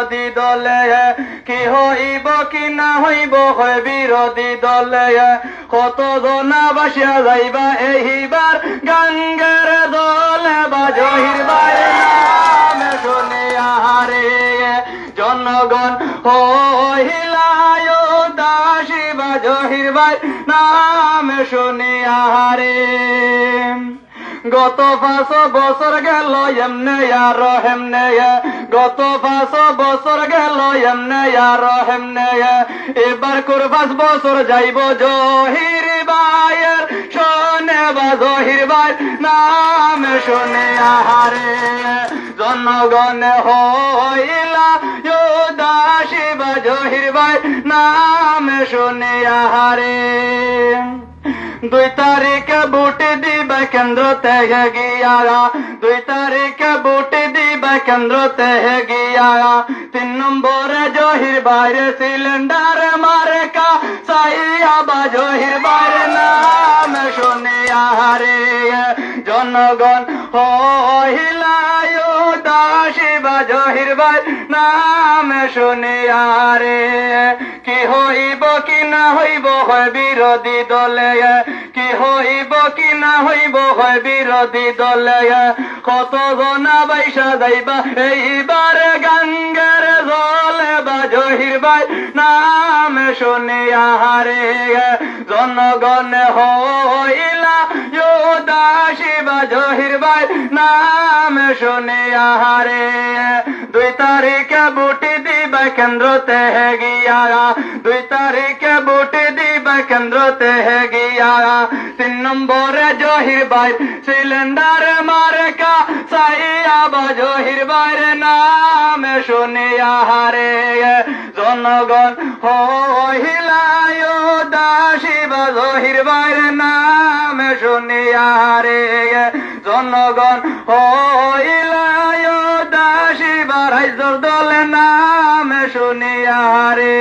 বিরোধী দলে, কি হইব, কি না হইব, হয় বিরোধী দলে। কত জনা বাসিয়া যাইবা, এইবার গাঙ্গের দলে বা জহির নাম শুনিয়া জনগণ হইলায় দাসী বা জহির ভাই নাম শুনিয়া রে গত পাঁচ বছর গেল এমনে আর হেমনে। গত পাঁচ বছর গেল এমনে আর হেমনে। এবার কোর পাঁচ বছর যাইব জহির ভাইয়ের শোনে বা জহির ভাই নাম শুনে আহারে। জনগণ হইলা দাসী বা জহির ভাই নাম শুনে আহারে। দুই তারিখে বুট দিবে কেন্দ্র থেকে গিয়ারা দুই তারিখে বুট দিবে কেন্দ্র থেকে গিয়ারা তিন নম্বরে জহির বাইরে সিলিন্ডার মারে কা সাইয়া বা জহির বাইরে জনগণ হইলায় দাসী বা জহির ভাই নাম শুনে আরে। কি হইব কি না হইব হয় বিরোধী দলে। কি হইব কি না হইব হয় বিরোধী দলে। কত জনা বাইসা যাইবা, এইবার গাঙ্গের জলে বা জহির ভাই নাম শুনে আহারে। জনগণ হইলা দাসী বা জহির ভাই নাম শুনে আহারে। দুই তারিখে বুটি দিবা কেন্দ্রতে গিয়া দুই তারিখে বুটি দিবা কেন্দ্রতে গিয়া তিন নম্বরে জহির ভাই সিলিন্ডার মারে কা সাইয়া নাম শুনে আহারে। জনগণ হইলায় দাসী বা জহির ভাইয়ের নাম শুনে রে জনগণ হইলায় দাসী বা রাইজর দলে নাম শুনিয়া আহারে